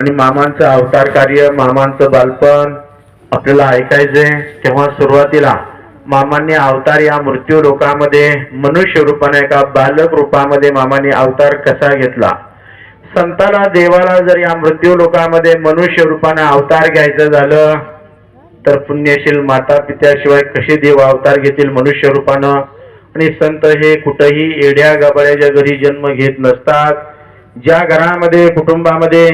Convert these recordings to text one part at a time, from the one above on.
आणि मामांचं अवतार कार्य मामांचं बालपण आपल्याला ऐकायचंय तेव्हा सुरुवातीला मामांनी अवतार या मृत्यू लोकामध्ये मनुष्य रूपाने एका बालक रूपामध्ये मामांनी अवतार कसा घेतला? संताला देवाला जर या मृत्यू लोकामध्ये मनुष्य रूपाने अवतार घ्यायचं झालं तर पुण्यशील माता पित्याशिवाय कसे देव अवतार घेतील मनुष्य रूपानं? आणि संत हे कुठंही एड्या गबाळ्याच्या घरी जन्म घेत नसतात. ज्या घरामध्ये कुटुंबामध्ये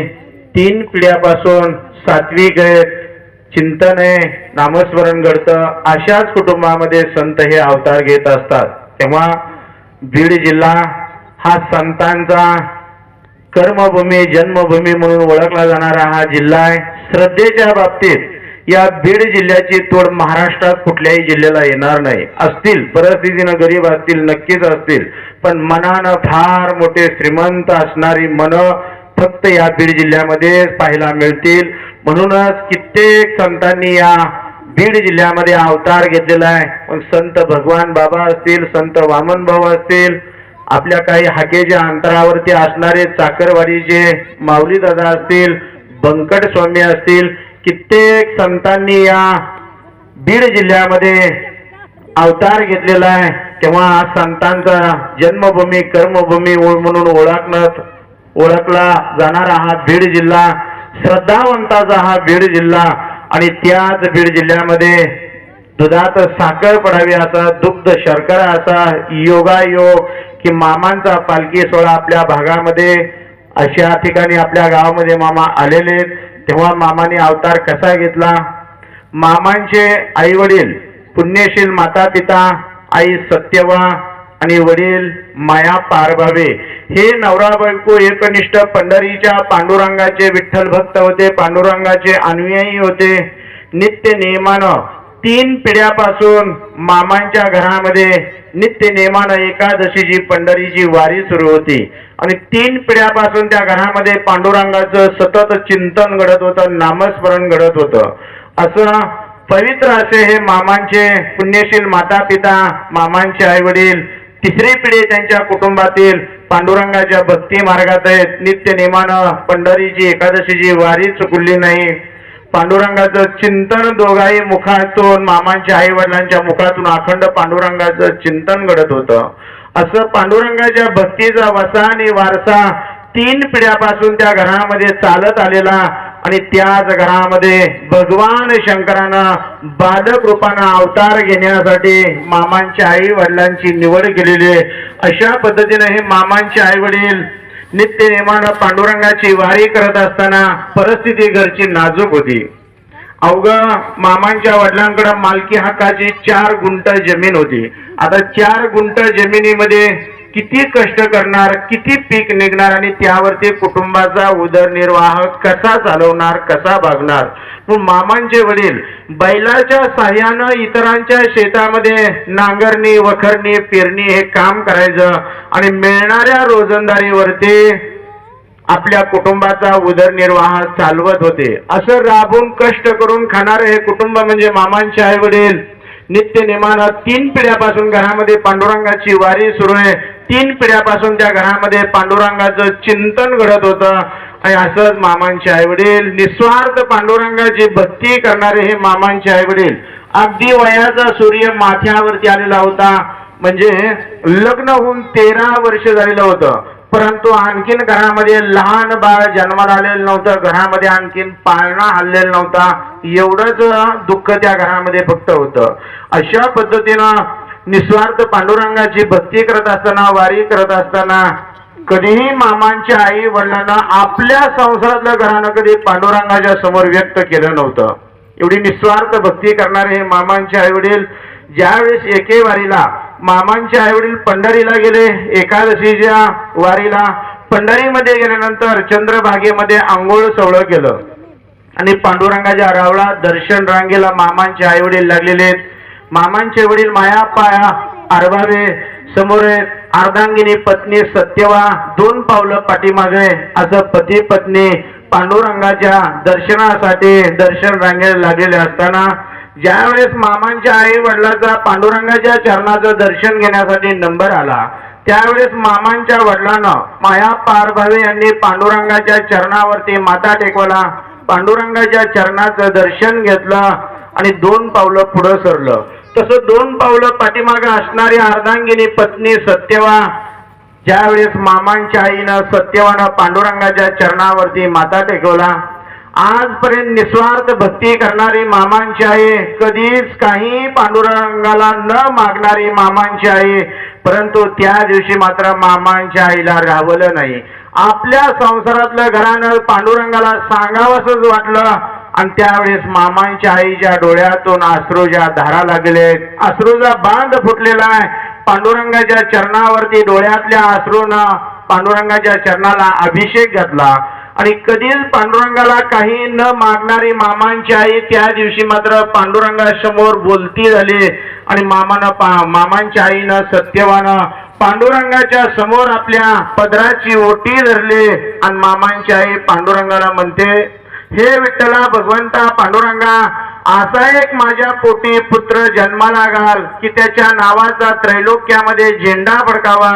तीन पिढ्यापासून सात्विक आहेत चिंतन आहे नामस्मरण घडतं. अशाच कुटुंबामध्ये संत हे अवतार घेत असतात. तेव्हा बीड जिल्हा हा संतांचा कर्मभूमी जन्मभूमी म्हणून ओळखला जाणारा हा जिल्हा आहे. श्रद्धेच्या बाबतीत या बीड जिल्ह्याची तोड महाराष्ट्रात कुठल्याही जिल्ह्याला येणार नाही. असतील परिस्थितीनं गरीब असतील नक्कीच असतील. पण मनानं फार मोठे श्रीमंत असणारी मन फक्त या बीड जिल्ह्यामध्ये पाहायला मिळतील. म्हणूनच कित्येक संतांनी या बीड जिल्ह्यामध्ये अवतार घेतलेला आहे. मग संत भगवान बाबा असतील संत वामन भाऊ असतील आपल्या काही हाकेच्या अंतरावरती असणारे चाकरवाडीचे माऊली दादा असतील बंकट स्वामी असतील कित्येक संतांनी या बीड जिल्ह्यामध्ये अवतार घेतलेला आहे. तेव्हा संतांचा जन्मभूमी कर्मभूमी म्हणून ओळखणं ओळखला जाणारा हा बीड जिल्हा श्रद्धावंताचा हा बीड जिल्हा आणि त्याच बीड जिल्ह्यामध्ये दुधात साखर पडावी असा दुग्ध शर्करा असा योगायोग की मामांचा पालखी सोहळा आपल्या भागामध्ये अशा ठिकाणी आपल्या गावामध्ये मामा आलेले आहेत. तेव्हा मामाने अवतार कसा घेतला मामांचे आई वडील पुण्यशील माता पिता आई सत्यवा आणि वडील माया पारभावे हे नवरा बायको एकनिष्ठ पंढरीच्या पांडुरंगाचे विठ्ठल भक्त होते पांडुरंगाचे अनुयायी होते. नित्य नियमानं तीन पिढ्यापासून मामांच्या घरामध्ये नित्य नेमानं एकादशीची पंढरीची वारी सुरू होती. आणि तीन पिढ्यापासून त्या घरामध्ये पांडुरंगाचं सतत चिंतन घडत होतं नामस्मरण घडत होतं. असं पवित्र असे हे मामांचे पुण्यशील माता पिता मामांचे आई वडील तिसरी पिढी त्यांच्या कुटुंबातील पांडुरंगाच्या भक्ती मार्गात आहेत. नित्य नेमानं पंढरीची एकादशीची वारी चुकली नाही. पांडुरंगाचं चिंतन दोघाही मुखातून मामांच्या आई वडिलांच्या मुखातून अखंड पांडुरंगाचं चिंतन घडत होतं. असं पांडुरंगाच्या भक्तीचा वसा आणि वारसा तीन पिढ्यापासून त्या घरामध्ये चालत आलेला आणि त्याच घरामध्ये भगवान शंकरानं बालक रूपानं अवतार घेण्यासाठी मामांच्या आई वडिलांची निवड केलेली आहे. अशा पद्धतीने हे मामांचे आई वडील नित्य नेमानं पांडुरंगाची वारी करत असताना परिस्थिती घरची नाजूक होती. अवघं मामांच्या वडिलांकडे मालकी हक्काची चार गुंट जमीन होती. आता चार गुंट जमिनीमध्ये किती कष्ट करणार किती पीक निघणार आणि त्यावरती कुटुंबाचा उदरनिर्वाह कसा चालवणार कसा भागणार मग मामांचे वडील बैलाच्या साह्यानं इतरांच्या शेतामध्ये नांगरणी वखरणी पेरणी हे काम करायचं आणि मिळणाऱ्या रोजंदारीवरती आपल्या कुटुंबाचा उदरनिर्वाह चालवत होते. असं राबून कष्ट करून खाणारे हे कुटुंब म्हणजे मामांचे आई वडील. नित्य निमानं तीन पिढ्यापासून घरामध्ये पांडुरंगाची वारी सुरू आहे. तीन पिढ्यापासून त्या घरामध्ये पांडुरंगाचं चिंतन घडत होतं. आणि असंच मामांचे आई वडील निस्वार्थ पांडुरंगाची भक्ती करणारे हे मामांचे आई वडील अगदी वयाचा सूर्य माथ्यावरती आलेला होता. म्हणजे लग्न होऊन तेरा वर्ष झालेलं होतं. परंतु आणखीन घरामध्ये लहान बाळ जन्माला आलेलं नव्हतं. घरामध्ये आणखीन पाळणा हल्लेला नव्हता. एवढंच दुःख त्या घरामध्ये फक्त होतं. अशा पद्धतीनं निस्वार्थ पांडुरंगाची भक्ती करत असताना वारी करत असताना कधीही मामांच्या आई वडिलांना आपल्या संसारातल्या घरानं कधी पांडुरंगाच्या समोर व्यक्त केलं नव्हतं. एवढी निस्वार्थ भक्ती करणारे हे मामांचे आई वडील ज्यावेळेस एके वारीला मामांचे आई वडील पंढरीला गेले एकादशीच्या वारीला पंढरीमध्ये गेल्यानंतर चंद्रभागेमध्ये आंघोळ सवळं केलं. आणि पांडुरंगाच्या रावळा दर्शन रांगेला मामांचे आई वडील लागलेले आहेत. मामांचे वडील माया पाया आरभावे समोर अर्धांगिनी पत्नी सत्यवा दोन पावलं पाठीमागे. असं पती पत्नी पांडुरंगाच्या दर्शनासाठी दर्शन रांगेला लागलेले असताना ज्यावेळेस मामांच्या आई वडिलाचा पांडुरंगाच्या चरणाचं दर्शन घेण्यासाठी नंबर आला त्यावेळेस मामांच्या वडिलांना माया पारभावे यांनी पांडुरंगाच्या चरणावरती माथा टेकवला. पांडुरंगाच्या चरणाचं दर्शन घेतलं आणि दोन पावलं पुढं सरलं. तसं दोन पावलं पाठीमागं असणारी अर्धांगिनी पत्नी सत्यवा ज्यावेळेस मामांच्या आईनं सत्यवानं पांडुरंगाच्या चरणावरती माथा टेकवला आजपर्यंत निस्वार्थ भक्ती करणारी मामांची आई कधीच काही पांडुरंगाला न मागणारी मामांची आई परंतु त्या दिवशी मात्र मामांच्या आईला राहवलं नाही. आपल्या संसारातलं घरानं पांडुरंगाला सांगावंसच वाटलं. आणि त्यावेळेस मामांच्या आईच्या डोळ्यातून अश्रूच्या धारा लागले. अश्रूचा बांध फुटलेला आहे. पांडुरंगाच्या चरणावरती डोळ्यातल्या अश्रूनं पांडुरंगाच्या चरणाला अभिषेक घातला. आणि कधीच पांडुरंगाला काही न मागणारी मामांची आई त्या दिवशी मात्र पांडुरंगासमोर बोलती झाली. आणि मामानं पा मामांच्या आईनं सत्यवानं पांडुरंगाच्या समोर आपल्या पदराची ओटी धरली आणि मामांची आई पांडुरंगाला म्हणते हे विठ्ठला भगवंता पांडुरंगा असा एक माझ्या पोटी पुत्र जन्माला घाल की त्याच्या नावाचा त्रैलोक्यामध्ये झेंडा फडकावा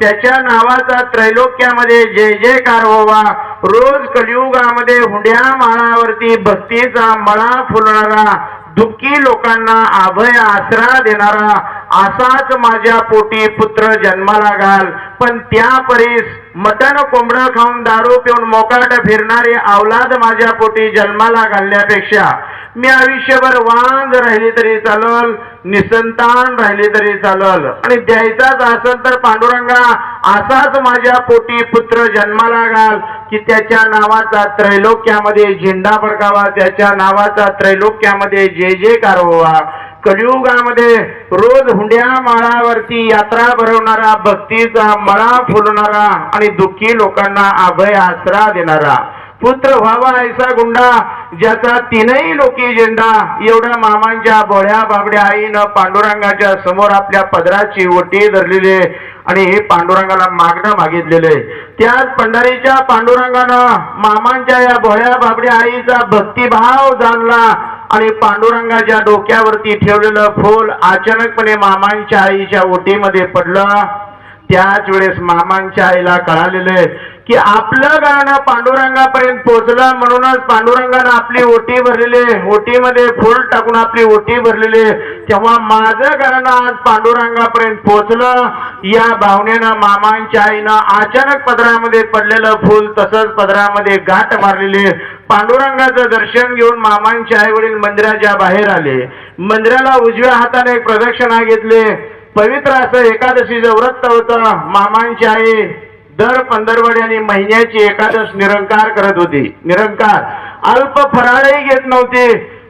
त्याच्या नावाचा त्रैलोक्यामध्ये जय जयकार व्हावा रोज कलियुगामध्ये हुंड्या माळावरती भक्तीचा मळा फुलणारा दुःखी लोकांना अभय आसरा देणारा असाच माझ्या पोटी पुत्र जन्माला घाल. पण त्या परीस मटण कोंबडं खाऊन दारू पिऊन मोकाट फिरणारी अवलाद माझ्या पोटी जन्माला घालण्यापेक्षा मी आयुष्यभर वांग राहिली तरी चालल निसंतान राहिली तरी चालल. आणि द्यायचाच असेल तर पांडुरंगा असाच माझ्या पोटी पुत्र जन्माला घाल की त्याच्या नावाचा त्रैलोक्यामध्ये झेंडा फडकावा त्याच्या नावाचा त्रैलोक्यामध्ये जे जे कारवा कलियुगामध्ये रोज हुंड्या माळावरती यात्रा भरवणारा भक्तीचा मळा फुलणारा आणि दुःखी लोकांना अभय आसरा देणारा पुत्र व्हावा ऐसा गुंडा ज्याचा तीनही लोकी झेंडा एवढ्या मामांच्या भोळ्या बाबड्या आईनं पांडुरंगाच्या समोर आपल्या पदराची ओटी धरलेली आणि हे पांडुरंगाला मागणं मागितलेले त्याच पंढरीच्या पांडुरंगानं मामांच्या या भोळ्या बाबड्या आईचा भक्तिभाव जाणला आणि पांडुरंगाच्या डोक्यावरती ठेवलेलं फूल अचानकपणे मामांच्या आईच्या ओटीमध्ये पडलं. त्याच वेळेस मामांच्या आईला कळालेलं की आपलं गाणं पांडुरंगापर्यंत पोहोचलं म्हणूनच पांडुरंगानं आपली ओटी भरलेली ओटीमध्ये फूल टाकून आपली ओटी भरलेली तेव्हा माझं गाणं आज पांडुरंगापर्यंत पोहोचलं. या भावनेनं मामांच्या आईनं अचानक पदरामध्ये पडलेलं फूल तसंच पदरामध्ये गाठ मारलेली पांडुरंगाचं दर्शन घेऊन मामांच्या आई वडील मंदिराच्या बाहेर आले. मंदिराला उजव्या हाताने एक प्रदक्षिणा घेतली. पवित्र असं एकादशीचं व्रत होतं मामांची आई दर पंधरवडी आणि महिन्याची एकादश निरंकार करत होती. निरंकार. अल्प फराळही घेत नव्हती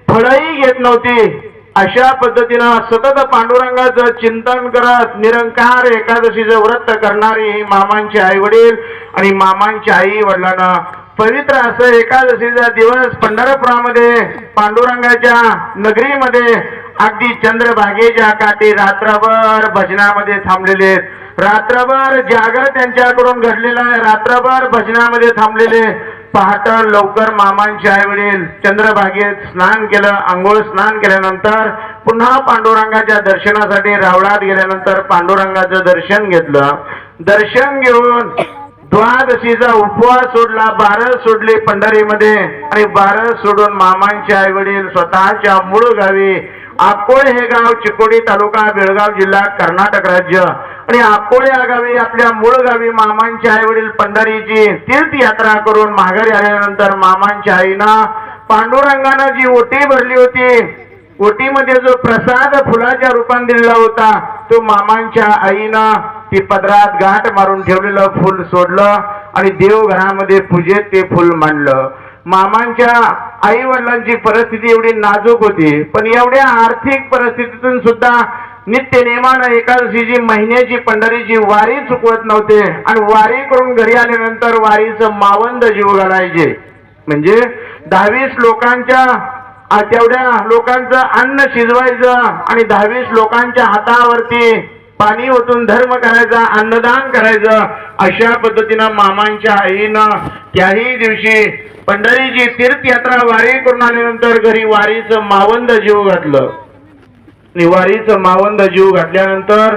फळही घेत नव्हती. अशा पद्धतीनं सतत पांडुरंगाचं चिंतन करत निरंकार एकादशीचं व्रत करणारी ही मामांचे आई वडील आणि मामांची आई वडिलांना पवित्र असं एकादशीचा दिवस पंढरपुरामध्ये पांडुरंगाच्या नगरीमध्ये अगदी चंद्रभागेच्या काठी रात्रभर भजनामध्ये थांबलेले आहेत. रात्रभर जागर त्यांच्याकडून घडलेला आहे. रात्रभर भजनामध्ये थांबलेले पहाट लवकर मामांचे आई वडील चंद्रभागेत स्नान केलं आंघोळ स्नान केल्यानंतर पुन्हा पांडुरंगाच्या दर्शनासाठी रावळात गेल्यानंतर पांडुरंगाचं दर्शन घेतलं. दर्शन घेऊन द्वादशीचा उपवास सोडला बारस सोडली पंढरीमध्ये आणि बारस सोडून मामांचे आई वडील स्वतःच्या मूळ गावी अकोळ हे गाव चिकोडी तालुका बेळगाव जिल्हा कर्नाटक राज्य. आणि आकोळे या गावी आपल्या मूळ गावी मामांचे आई वडील पंढरीची तीर्थयात्रा करून माघारी आल्यानंतर मामांच्या आईनं पांडुरंगानं जी ओटी भरली होती ओटीमध्ये जो प्रसाद फुलाच्या रूपाने दिलेला होता तो मामांच्या आईनं ती पदरात गाठ मारून ठेवलेलं फुल सोडलं आणि देवघरामध्ये पूजेत ते फुल मांडलं. मामांच्या आई वडिलांची परिस्थिती एवढी नाजूक होती पण एवढ्या आर्थिक परिस्थितीतून सुद्धा नित्य नेमानं एकादशीची महिन्याची पंढरीची वारी चुकवत नव्हते आणि वारी करून घरी आल्यानंतर वारीचं मावंद जीव घालायचे. म्हणजे दहावीस लोकांच्या तेवढ्या लोकांचं अन्न शिजवायचं आणि दहावीस लोकांच्या हातावरती पाणी ओतून धर्म करायचा अन्नदान करायचं अशा पद्धतीनं मामांच्या आईनं त्याही दिवशी पंढरीची तीर्थयात्रा वारी करून आल्यानंतर घरी वारीचं मावंद जीव घातलं. आणि वारीचं मावंद जीव घातल्यानंतर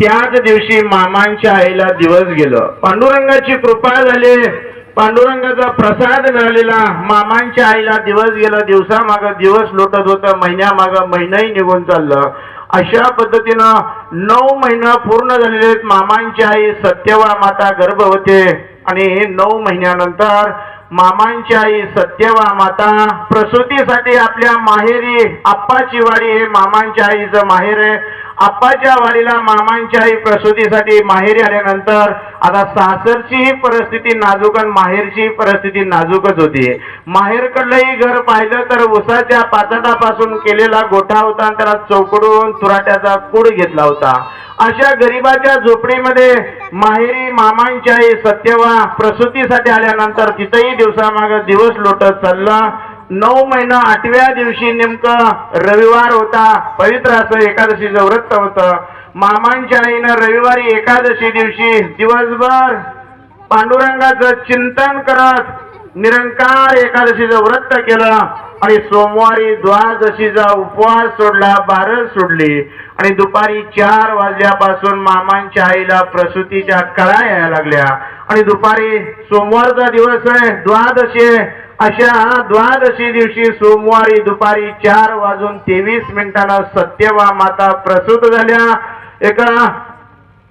त्याच दिवशी मामांच्या आईला दिवस गेलं. पांडुरंगाची कृपा झाली. पांडुरंगाचा प्रसाद मिळालेला. मामांच्या आईला दिवस गेला दिवसा माग दिवस लोटत होता महिन्यामाग महिनाही निघून चाललं. अशा पद्धतीनं नऊ महिना पूर्ण झालेले मामांची आई सत्यवा माता गर्भवते आणि नऊ महिन्यानंतर मामांची आई सत्यवा माता प्रसूतीसाठी आपल्या माहेरी आप्पाची वाडी हे मामांच्या आईचं माहेर आहे. आप्पाच्या वाडीला मामांच्याही आई प्रसूतीसाठी माहेरी आल्यानंतर आता सासरचीही परिस्थिती नाजूक आणि माहेरची परिस्थिती नाजूकच होती. माहेरकडलंही घर पाहिलं तर उसाच्या पाचटापासून केलेला गोठा होता आणि त्याला चौकडून तुराट्याचा कूड घेतला होता. अशा गरिबाच्या झोपडीमध्ये माहेरी मामांच्याही आई सत्यवा प्रसूतीसाठी आल्यानंतर तिथंही दिवसामाग दिवस लोटत चालला. नऊ महिना आठव्या दिवशी नेमकं रविवार होता पवित्र असं एकादशीचं व्रत होतं. मामांच्या आईनं रविवारी एकादशी दिवशी दिवसभर पांडुरंगाचं चिंतन करत निरंकार एकादशीचं व्रत केलं आणि सोमवारी द्वादशीचा उपवास सोडला बारस सोडली. आणि दुपारी चार वाजल्यापासून मामांच्या आईला प्रसूतीच्या कळा यायला लागल्या. आणि दुपारी सोमवारचा दिवस आहे द्वादशी आहे. अशा द्वादशी दिवशी सोमवारी दुपारी चार वाजून तेवीस मिनिटाला सत्यवा माता प्रसूत झाल्या. एका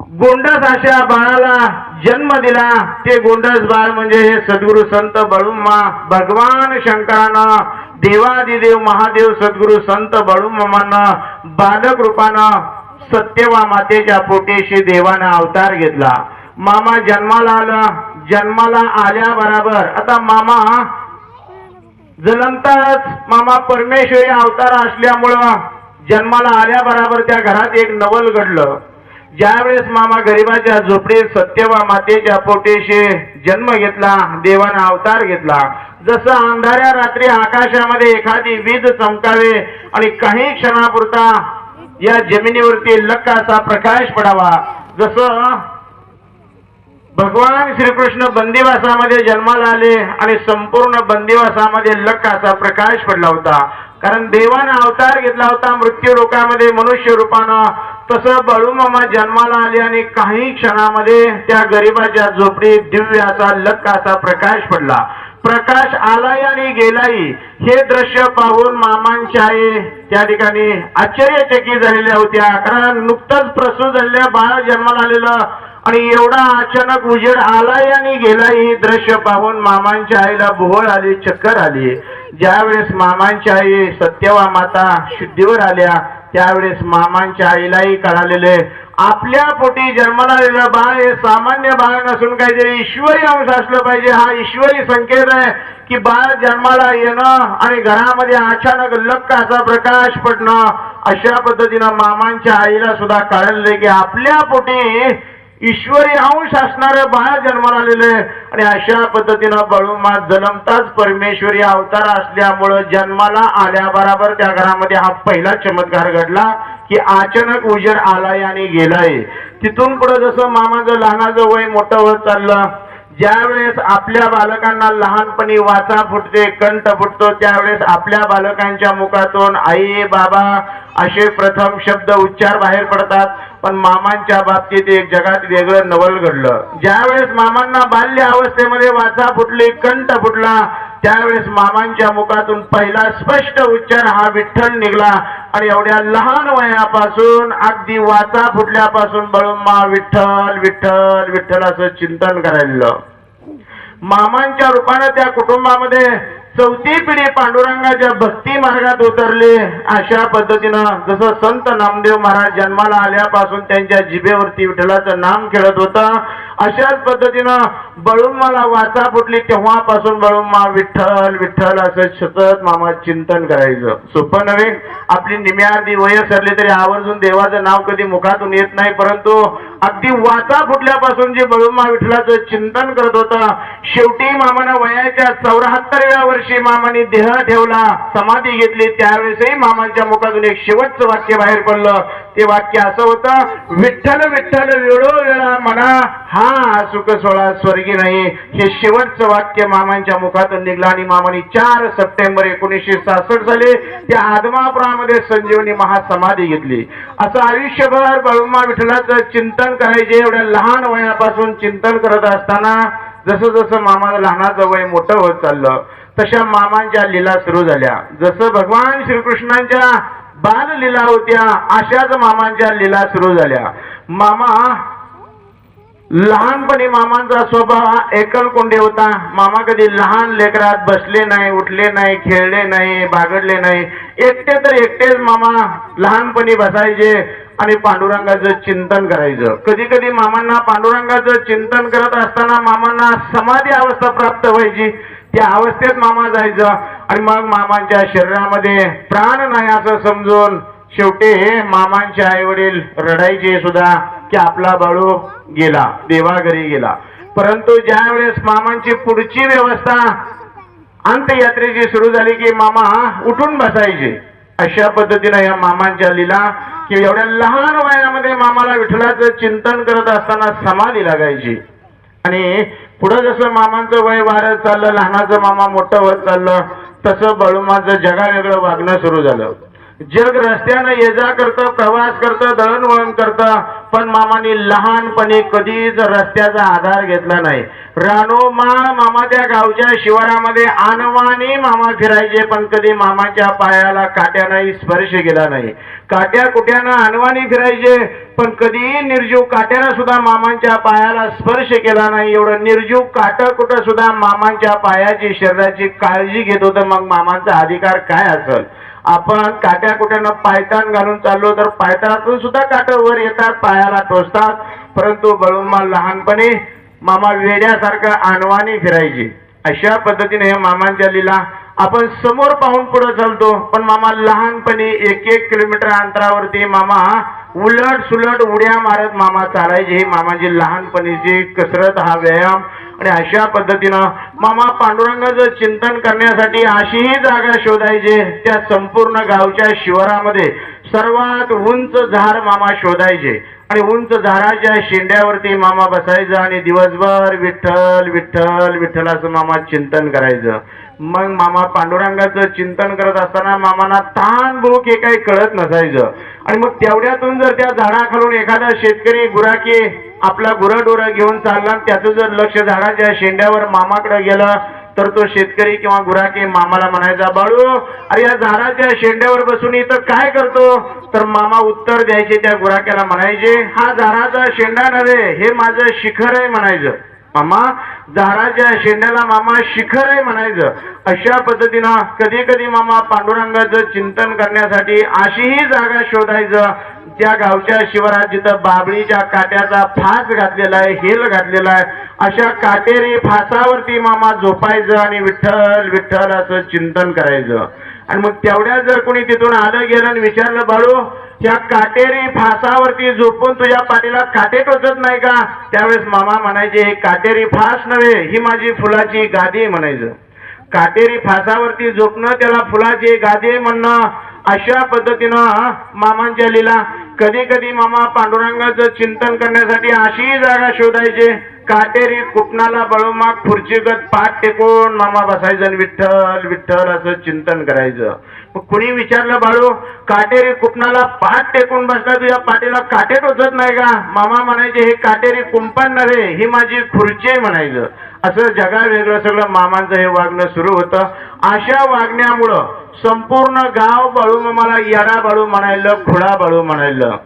गोंडस अशा बाळाला जन्म दिला. ते गोंडस बाळ म्हणजे हे सद्गुरु संत बळुम्मा भगवान शंकरानं देवादिदेव महादेव सद्गुरु संत बळुम्मानं बालक रूपानं सत्यवा मातेच्या पोटेशी देवानं अवतार घेतला. मामा जन्माला आला. जन्माला आल्या बराबर आता मामा जलंताच मामा परमेश्वरी अवतार असल्यामुळं जन्माला आल्याबरोबर त्या घरात एक नवल घडलं. ज्यावेळेस मामा गरिबाच्या झोपडीत सत्यवा मातेच्या पोटेशी जन्म घेतला देवानं अवतार घेतला. जसं अंधाऱ्या रात्री आकाशामध्ये एखादी वीज चमकावे आणि काही क्षणापुरता या जमिनीवरती लक्काचा प्रकाश पडावा जसं भगवान श्रीकृष्ण बंदिवासामध्ये जन्माला आले आणि संपूर्ण बंदिवासामध्ये लक्काचा प्रकाश पडला होता. कारण देवानं अवतार घेतला होता मृत्यू लोकामध्ये मनुष्य रूपानं. तसं बळूमामा जन्माला आले आणि काही क्षणामध्ये त्या गरिबाच्या झोपडीत दिव्याचा लक्काचा प्रकाश पडला. प्रकाश आलाय आणि गेलाही हे दृश्य पाहून मामांच्या आई त्या ठिकाणी आश्चर्यचकित झालेल्या होत्या. कारण नुकतंच प्रसूत झालेल्या बाळ जन्माला आलेलं आणि एवढा अचानक उजेड आलाय आणि गेलाय हे दृश्य पाहून मामांच्या आईला भोवळ आली चक्कर आली. ज्यावेळेस मामांच्या आई सत्यवा माता शुद्धीवर आल्या त्यावेळेस मामांच्या आईलाही कळालेले आपल्या पोटी जन्माला बाळ हे सामान्य बाळ नसून काहीतरी ईश्वरी अंश असलं पाहिजे. हा ईश्वरी संकेत आहे की बाळ जन्माला येणं आणि घरामध्ये अचानक लक्क असा प्रकाश पडणं अशा पद्धतीनं मामांच्या आईला सुद्धा कळले की आपल्या पोटी ईश्वरी अंश असणारं बाळ जन्माला आलेलं आहे. आणि अशा पद्धतीनं बळूमा जन्मताच परमेश्वरी अवतार असल्यामुळं जन्माला आल्याबरोबर त्या घरामध्ये हा पहिला चमत्कार घडला की अचानक उजेड आलाय आणि गेलाय. तिथून पुढे जसं मामाचं लहानाचं वय मोठं होत चाललं ज्यावेळेस आपल्या बालकांना लहानपणी वाचा फुटते कंठ फुटतो त्यावेळेस आपल्या बालकांच्या मुखातून आई बाबा असे प्रथम शब्द उच्चार बाहेर पडतात. पण मामांच्या बाबतीत एक जगात वेगळं नवल घडलं. ज्यावेळेस मामांना बाल्य अवस्थेमध्ये वाचा फुटली कंठ फुटला त्यावेळेस मामांच्या मुखातून पहिला स्पष्ट उच्चार हा विठ्ठल निघला. आणि एवढ्या लहान वयापासून अगदी वाचा फुटल्यापासून बळुम्मा विठ्ठल विठ्ठल विठ्ठल असं चिंतन करायला मामांच्या रूपानं त्या कुटुंबामध्ये चौथी पिढी पांडुरंगाच्या भक्ती मार्गात उतरले अशा पद्धतीनं जसं संत नामदेव महाराज जन्माला आल्यापासून त्यांच्या जिभेवरती विठ्ठलाचं नाम खेळत होतं अशाच पद्धतीनं बळुम्माला वाचा फुटली. तेव्हापासून बळुम्मा विठ्ठल विठ्ठल असं सतत मामा चिंतन करायचं. सोपं नव्हे आपली निम्यार्धी वय सरली तरी आवर्जून देवाचं नाव कधी मुखातून येत नाही परंतु अगदी वाचा फुटल्यापासून जे बळुम्मा विठ्ठलाचं चिंतन करत होता शेवटी मामानं वयाच्या चौऱ्याहत्तरव्या वर्षी वर्षी मामाने देह ठेवला समाधी घेतली. त्यावेळेसही मामांच्या मुखातून एक शेवटचं वाक्य बाहेर पडलं. ते वाक्य असं होतं विठ्ठल विठ्ठल वेळोवेळा म्हणा हा सुख सोळा स्वर्गी नाही. हे शेवटचं वाक्य मामांच्या मुखातून निघलं आणि मामाने चार सप्टेंबर एकोणीसशे सहासष्ट साली त्या आदमापुरामध्ये संजीवनी महासमाधी घेतली. असं आयुष्यभर बळुमा विठ्ठलाचं चिंतन करायचे एवढ्या लहान वयापासून चिंतन करत असताना जसं जसं मामा लहानाचं वय मोठं होत चाललं तशा मामांच्या लीला सुरू झाल्या. जसं भगवान श्रीकृष्णांच्या बाललीला होत्या अशाच मामांच्या लीला सुरू झाल्या. मामा लहानपणी मामांचा स्वभाव हा एकलकोंडे होता. मामा कधी लहान लेकरात बसले नाही उठले नाही खेळले नाही बागडले नाही. एकटे तर एकटेच मामा लहानपणी बसायचे आणि पांडुरंगाचं चिंतन करायचं. कधी कधी मामांना पांडुरंगाचं चिंतन करत असताना मामांना समाधी अवस्था प्राप्त व्हायची. त्या अवस्थेत मामा जायचं आणि मग मामांच्या शरीरामध्ये प्राण नाही असं समजून शेवटी मामांचे आई वडील रडायचे सुद्धा की आपला बाळू गेला देवा घरी गेला. परंतु ज्या वेळेस मामांची पुढची व्यवस्था अंत्ययात्रेची सुरू झाली की मामा उठून बसायचे अशा पद्धतीनं या मामांच्या लिला की एवढ्या लहान वयामध्ये मामाला विठ्ठलाचं चिंतन करत असताना समाधी लागायची. आणि पुढं जसं मामांचं वय वाढत चाललं लहानाचं मामा मोठं होत चाललं तसं बळुमाचं जगावेगळं वागणं सुरू झालं. जग रस्त्यानं ये जा करतं प्रवास करतं दळणवळण करतं पण मामाने लहानपणी कधीच रस्त्याचा आधार घेतला नाही. रानोमाळ मामा त्या गावच्या शिवारामध्ये आणवानी मामा फिरायचे पण कधी मामाच्या पायाला काट्यानाही स्पर्श केला नाही. काट्या कुट्यानं आणवानी फिरायचे पण कधी निर्जीव काट्यानं सुद्धा मामांच्या पायाला स्पर्श केला नाही. एवढं निर्जीव काट कुठं सुद्धा मामांच्या पायाची शरीराची काळजी घेत होतं मग मामांचा अधिकार काय असेल? आपण काट्या कुट्यानं पायतान घालून चाललो तर पायतानातून सुद्धा काट वर येतात पायाला टोचतात. परंतु बळूमा लहानपणी मामा वेड्यासारखं आणवानी फिरायची. अशा पद्धतीने हे मामांच्या लिला आपण समोर पाहून पुढे चालतो. पण मामा लहानपणी एक एक किलोमीटर अंतरावरती मामा उलट सुलट उड्या मारत मामा चालायचे. हे मामाची लहानपणीची कसरत हा व्यायाम. आणि अशा पद्धतीनं मामा पांडुरंगाचं चिंतन करण्यासाठी अशीही जागा शोधायचे. त्या संपूर्ण गावच्या शिवारामध्ये सर्वात उंच झाड मामा शोधायचे. आणि उंच झाडाच्या शेंड्यावरती मामा बसायचं आणि दिवसभर विठ्ठल विठ्ठल विठ्ठलाचं मामा चिंतन करायचं. मग मामा पांडुरंगाचं चिंतन करत असताना मामाना ताण भूक हे काही कळत नसायचं. आणि मग तेवढ्यातून जर त्या झाडाखालून एखादा शेतकरी गुराकी आपला गुरडोरं घेऊन चालला आणि त्याचं जर लक्ष झाडाच्या शेंड्यावर मामाकडे गेलं तर तो शेतकरी किंवा गुराकी मामाला म्हणायचा बाळू अरे या झाडाच्या शेंड्यावर बसून इथं काय करतो? तर मामा उत्तर द्यायचे त्या गुराक्याला म्हणायचे हा झाडाचा शेंडा नव्हे हे माझं शिखर आहे म्हणायचं. मामा झाडाच्या शेंड्याला मामा शिखर आहे म्हणायचं. अशा पद्धतीनं कधी कधी मामा पांडुरंगाचं चिंतन करण्यासाठी अशीही जागा शोधायचं. त्या गावच्या शिवारात जिथं बाबळीच्या काट्याचा फास घातलेला आहे हेल घातलेला आहे. अशा काटेरी फासावरती मामा झोपायचं आणि विठ्ठल विठ्ठल असं चिंतन करायचं. आणि मग तेवढ्या जर कोणी तिथून आलं गेलं आणि विचारलं बाळू या काटेरी फासावरती झोपून तुझ्या पाठीला काटे टोचत नाही का? त्यावेळेस मामा म्हणायचे हे काटेरी फास नव्हे ही माझी फुलाची गादी म्हणायचं. काटेरी फासावरती झोपणं त्याला फुलाची गादी म्हणणं अशा पद्धतीनं मामांच्या लीला. कधी कधी मामा पांडुरंगाचं चिंतन करण्यासाठी अशी जागा शोधायचे काटेरी कुपनाला बळोमाग खुर्चीगत पाठ टेकून मामा बसायचं विठ्ठल विठ्ठल असं चिंतन करायचं. मग कुणी विचारलं बाळू काटेरी कुपणाला पाठ टेकून बसला तुझ्या पाठीला काटे टोचत नाही का? मामा म्हणायचे हे काटेरी कुंपण नव्हे ही माझी खुर्ची आहे म्हणायचं. असं जगा वेगळं सगळं मामांचं हे वागणं सुरू होतं. अशा वागण्यामुळं संपूर्ण गाव बाळू मामाला याडा बाळू म्हणायलं खुडा बाळू म्हणायलं.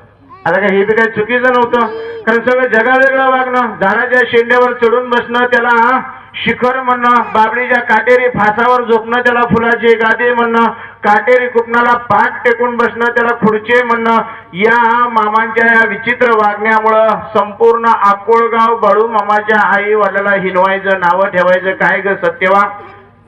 आता काय हे बी काय चुकीचं नव्हतं. कारण सगळं जगा वेगळं वागणं. झाडाच्या शेंड्यावर चढून बसणं त्याला शिखर म्हणणं बाबळीच्या काटेरी फासावर झोपणं त्याला फुलाची गादे म्हणणं काटेरी कुपणाला पाठ टेकून बसणं त्याला खुर्चे म्हणणं या मामांच्या या विचित्र वागण्यामुळं संपूर्ण आकोळगाव बळू मामाच्या आई वाल्याला हिनवायचं नावं ठेवायचं काय ग सत्यवा?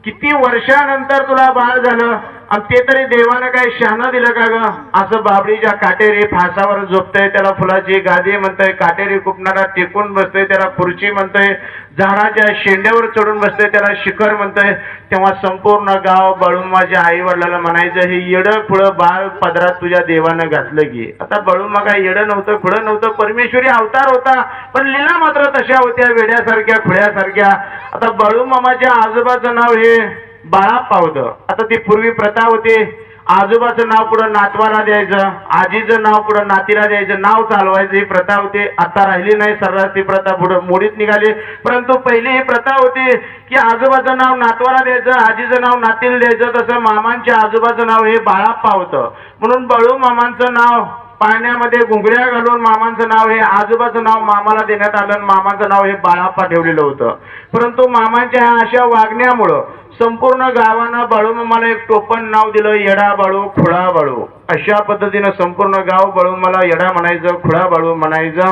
किती वर्षानंतर तुला बाळ झालं? ते तरी देवानं काय शहाणा दिलं का ग? असं बाबडीच्या काटेरी फासावर झोपतय त्याला फुलाची गादी म्हणतंय काटेरी कुपणाला टेकून बसतोय त्याला खुर्ची म्हणतंय झाडाच्या शेंड्यावर चढून बसतोय त्याला शिखर म्हणतंय. तेव्हा संपूर्ण गाव बळून माझ्या आई वडिलाला म्हणायचं हे येडं खुळं बाळ पदरात तुझ्या देवानं घातलं की. आता बळून मग काय येडं नव्हतं खुळं नव्हतं परमेश्वरी अवतार होता. पण लीला मात्र तशा होत्या वेड्यासारख्या खुळ्यासारख्या. आता बळू मामाच्या आजोबाचं नाव हे बाळा पावलं. आता ती पूर्वी प्रथा होती. आजोबाचं नाव पुढं नातवाला द्यायचं आजीचं नाव पुढं नातीला द्यायचं नाव चालवायचं ही प्रथा होती. आता राहिली नाही सर्रास ती प्रथा पुढं मोडीत निघाली. परंतु पहिली ही प्रथा होती की आजोबाचं नाव नातवाला द्यायचं आजीचं नाव नातीला द्यायचं. तसं मामांच्या आजोबाचं नाव हे बाळाप्पा होतं म्हणून बळू मामांचं नाव पाण्यामध्ये घुंगड्या घालून मामांचं नाव हे आजोबाचं नाव मामाला देण्यात आलं मामाचं नाव हे बाळाप्पा ठेवलेलं होतं. परंतु मामांच्या ह्या अशा वागण्यामुळं संपूर्ण गावानं बाळूमामाला एक टोपण नाव दिलं येडा बाळू खुळा बाळू. अशा पद्धतीनं संपूर्ण गाव बाळूमाला येडा म्हणायचं खुळा बाळू म्हणायचं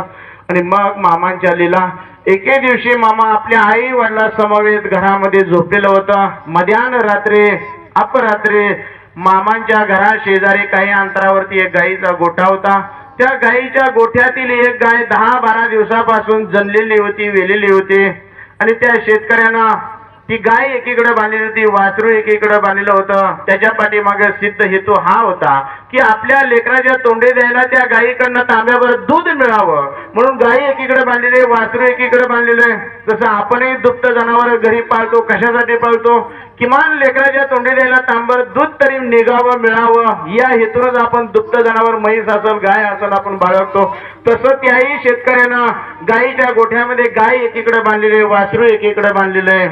आणि मग मामांच्या लीला. एके दिवशी मामा आपल्या आई वडिला समवेत घरामध्ये झोपलेलं होतं. मध्यान रात्री अपरात्री मामांच्या घरा शेजारी काही अंतरावरती एक गाईचा गोठा होता. त्या गाईच्या गोठ्यातील एक गाय दहा बारा दिवसापासून जणलेली होती वेलेली होती. आणि त्या शेतकऱ्यांना ती गाय एकीकडे बांधलेली होती वासरू एकीकडे बांधलेलं होतं. त्याच्या पाठीमागे सिद्ध हेतू हा होता की आपल्या लेकराच्या तोंडे द्यायला त्या गायीकडनं तांब्यावर दूध मिळावं. म्हणून गायी एकीकडे बांधलेले वासरू एकीकडे बांधलेले जसं आपणही दुप्त जनावर घरी पाळतो कशासाठी पाळतो? किमान लेकराच्या तोंडे द्यायला तांबर दूध तरी निघावं मिळावं या हेतूनच आपण दुप्त जनावर म्हैस असेल गाय असेल आपण बाळगतो. तसं त्याही शेतकऱ्यानं गायीच्या गोठ्यामध्ये गाय एकीकडे बांधलेले वासरू एकीकडे बांधलेले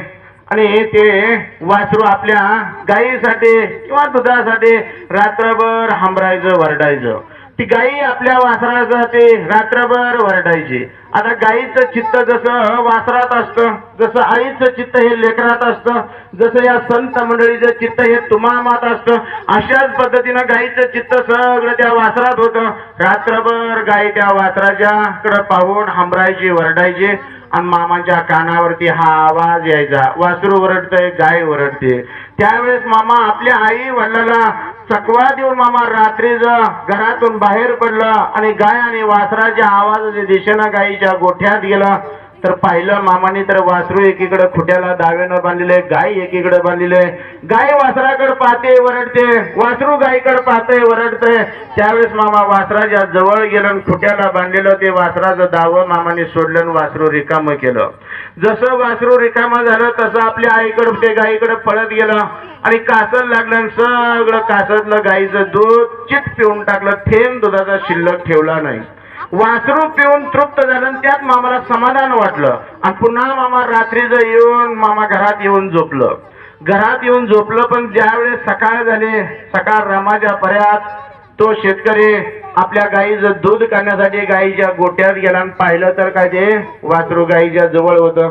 आणि ते वासरू आपल्या गायीसाठी किंवा दुधासाठी रात्रभर हांबरायचं वरडायचं. ती गायी आपल्या वासरासाठी रात्रभर वरडायची. आता गायीचं चित्त जसं वासरात असतं जसं आईचं चित्त हे लेकरात असतं जसं या संत मंडळीचं चित्त हे तुमामात असतं अशाच पद्धतीनं गायीचं चित्त सगळं त्या वासरात होतं. रात्रभर गायी त्या वासराच्या कडे पाहून हांबरायची वरडायची. आणि मामाच्या कानावरती हा आवाज यायचा. वासरू वरडतय गाय वरडते. त्यावेळेस मामा आपल्या आई वडिलाला चकवा देऊन मामा रात्रीच घरातून बाहेर पडलं आणि गाय आणि वासराच्या आवाजाच्या दिशेनं गायीच्या गोठ्यात गेलं. तर पाहिलं मामाने तर वासरू एकीकडे खुट्याला दावेनं बांधलेले गाय एकीकडे बांधलेले. गाय वासराकडे पाहते वरडते. वासरू गायकडे पाहते वरडते त्यावेळेस मामा वासराच्या जवळ गेलं खुट्याला बांधलेलं ते वासराचं दावं मामाने सोडलं आणि वासरू रिकामं केलं. जसं वासरू रिकामं झालं तसं आपल्या आईकडे ते गायीकडे पळत गेलं आणि कासत लागलं सगळं कासतलं गाईचं दूध चिट पिऊन टाकलं. थेंब दुधाचा शिल्लक ठेवला नाही. वासरू पिऊन तृप्त झालं आणि त्यात मामाला समाधान वाटलं. आणि पुन्हा मामा रात्रीचं येऊन मामा घरात येऊन झोपलं. घरात येऊन झोपलं पण ज्यावेळेस सकाळ झाली सकाळ रमाच्या पर्यात तो शेतकरी आपल्या गाईचं दूध काढण्यासाठी गाईच्या गोट्यात गेला आणि पाहिलं तर काय ते वासरू गाईच्या जवळ होतं.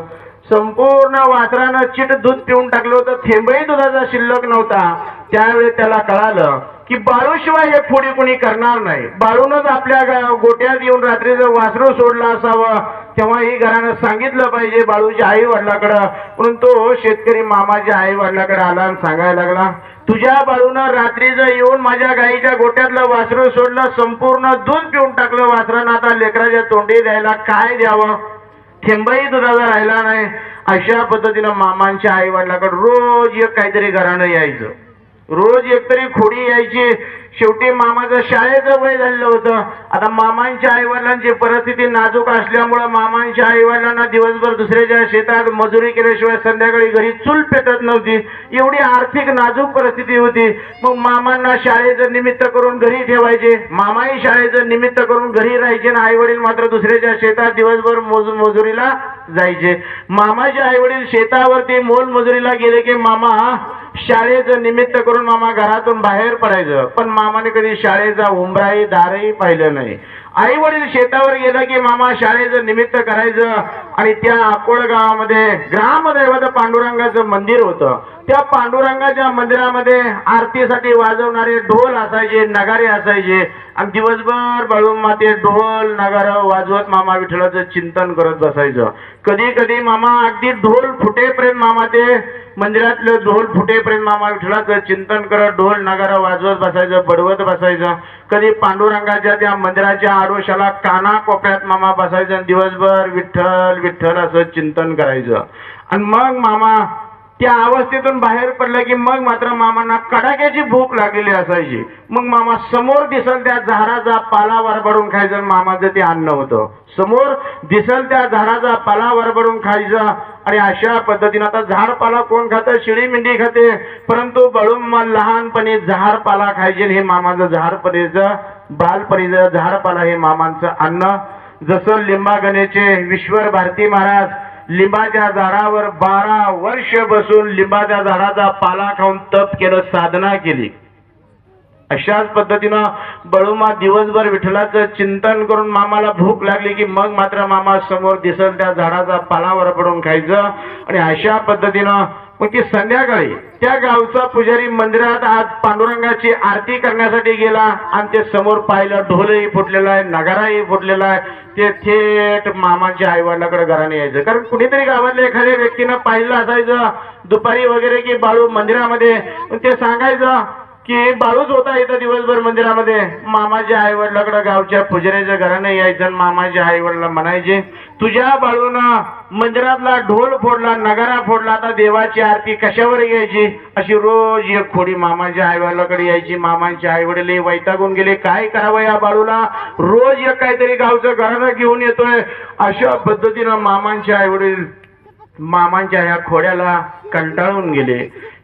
संपूर्ण वासरानं चिट दूध पिऊन टाकलं होतं. थेंबही दुधाचा शिल्लक नव्हता. त्यावेळी त्याला कळालं की बाळूशिवाय हे पुढे कुणी करणार नाही. बाळूनच आपल्या गोट्यात येऊन रात्रीचं वासरू सोडला असावं तेव्हा ही घरानं सांगितलं पाहिजे बाळूच्या आई वडिलाकडं म्हणून तो शेतकरी मामाच्या आई वडिलाकडे आला आणि सांगायला लागला तुझ्या बाळूनं रात्रीचं येऊन माझ्या गाईच्या गोट्यातलं वासरू सोडलं संपूर्ण दूध पिऊन टाकलं वासरानं आता लेकराच्या तोंडी द्यायला काय द्यावं? थेंबही दुधाचा राहिला नाही. अशा पद्धतीनं मामांच्या आई वडिलाकडे रोज एक काहीतरी घराणं यायचं. रोज एकतरी खोडी यायची. शेवटी मामाचं शाळेचं वय झालेलं होतं. आता मामांच्या आई वडिलांची परिस्थिती नाजूक असल्यामुळं मामांच्या आई वडिलांना दिवसभर दुसऱ्याच्या शेतात मजुरी केल्याशिवाय संध्याकाळी घरी चूल पेटत नव्हती. एवढी आर्थिक नाजूक परिस्थिती होती. मग मामांना शाळेचं निमित्त करून घरी ठेवायचे. मामाही शाळेचं निमित्त करून घरी राहायचे आणि आई वडील मात्र दुसऱ्याच्या शेतात दिवसभर मोज मजुरीला जायचे. मामाचे आई वडील शेतावरती मोल मजुरीला गेले की मामा शाळेचं निमित्त करून मामा घरातून बाहेर पडायचं. पण मामाने कधी शाळेचा उंबराही दारही पाहिलं नाही. आई वडील शेतावर गेलं की मामा शाळेचं निमित्त करायचं आणि त्या अकोळ गावामध्ये ग्रामदैवत पांडुरंगाचं मंदिर होतं. त्या पांडुरंगाच्या मंदिरामध्ये आरतीसाठी वाजवणारे ढोल असायचे नगारे असायचे आणि दिवसभर बळून माते ढोल नगार वाजवत मामा विठ्ठलाचं चिंतन करत बसायचं. कधी कधी मामा अगदी ढोल फुटेपर्यंत मामा ते मंदिरातलं ढोल फुटेपर्यंत मामा विठ्ठलाचं चिंतन करत ढोल नगारा वाजवत बसायचं बडवत बसायचं. कधी पांडुरंगाच्या त्या मंदिराच्या आडोशाला काना कोपऱ्यात मामा बसायचं आणि दिवसभर विठ्ठल विठ्ठल असं चिंतन करायचं. आणि मग मामा त्या अवस्थेतून बाहेर पडलं की मग मात्र मामांना कडाक्याची भूक लागलेली असायची. मग मामा समोर दिसल त्या झाडाचा पाला वरबडून खायचं आणि मामाचं ते अन्न होतं. समोर दिसल त्या झाडाचा पाला वरबडून खायचा आणि अशा पद्धतीनं आता झाड पाला कोण खातं? शिळी मेंढी खाते. परंतु बळून लहानपणी झाड पाला खायचे हे मामाचं झाडपणीचं बालपणीचं झाडपाला हे मामांचं अन्न. जसं लिंबागणेचे विश्वर भारती महाराज लिंबाच्या झाडावर बारा वर्ष बसून लिंबाच्या झाडाचा पाला खाऊन तप केलं साधना केली. अशाच पद्धतीनं बळूमा दिवसभर विठ्ठलाचं चिंतन करून मामाला भूक लागली की मग मात्र मामा समोर दिसल त्या झाडाचा पालावर पडून खायचं. आणि अशा पद्धतीनं मग ती संध्याकाळी त्या गावचा पुजारी मंदिरात आज पांडुरंगाची आरती करण्यासाठी गेला आणि ते समोर पाहिलं ढोलही फुटलेला आहे नगाराही फुटलेला आहे. ते थेट मामाच्या आईवडिलाकडे घराने यायचं. कारण कुणीतरी गावातल्या एखाद्या व्यक्तीनं पाहिलं असायचं दुपारी वगैरे की बाळू मंदिरामध्ये. ते सांगायचं की बाळूच होता इथं दिवसभर मंदिरामध्ये. मामाच्या आई वडिलाकडे गावच्या पुजाऱ्याच्या घराने यायचं मामाच्या आई वडिला म्हणायचे तुझ्या बाळूनं मंदिरातला ढोल फोडला नगारा फोडला आता देवाची आरती कशावर घ्यायची? अशी रोज एक खोडी मामाच्या आई वडिलाकडे यायची. मामांचे आई वडील वैतागून गेले काय करावं या बाळूला? रोज एक काहीतरी गावचं घरानं घेऊन येतोय. अशा पद्धतीनं मामांचे आई वडील मामांच्या ह्या खोड्याला कंटाळून गेले.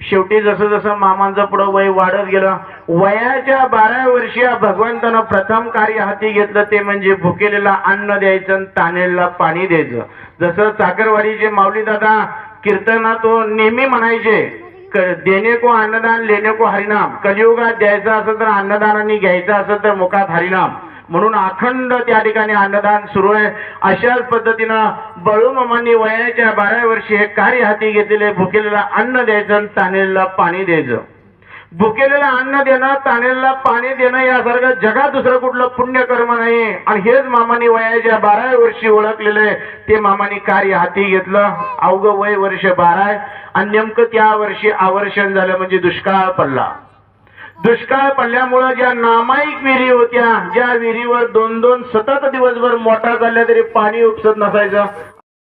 शेवटी जसं जसं मामांचं पुढं वय वाढत गेलं वयाच्या बारा वर्षी भगवंतानं प्रथम कार्य हाती घेतलं ते म्हणजे भुकेलेला अन्न द्यायचं आणि तानेला पाणी द्यायचं. जसं चाकरवाडीचे माऊली दादा कीर्तना तो नेहमी म्हणायचे देणे को अन्नदान लेणे को हरिनाम. कलियुगात द्यायचं असेल तर अन्नदानाने घ्यायचं असेल तर मुखात हरिनाम. म्हणून अखंड त्या ठिकाणी अन्नदान सुरू आहे. अशाच पद्धतीनं बळूमामांनी वयाच्या बारा वर्षी हे कार्य हाती घेतलेले भुकेलेला अन्न द्यायचं आणि तानेला पाणी द्यायचं. भुकेलेला अन्न देणं तानेला पाणी देणं यासारखं जगात दुसरं कुठलं पुण्यकर्म नाही. आणि हेच मामानी वयाच्या बारा वर्षी ओळखलेले ते मामानी कार्य हाती घेतलं. अवघं वय वर्ष बारा आहे. आणि नेमकं त्या वर्षी आवर्षण झालं म्हणजे दुष्काळ पडला. दुष्काळ पडल्यामुळं ज्या नामाईक विहिरी होत्या ज्या विहिरीवर दोन दोन सतत दिवसभर मोटार झाल्या तरी पाणी उपसत नसायचं.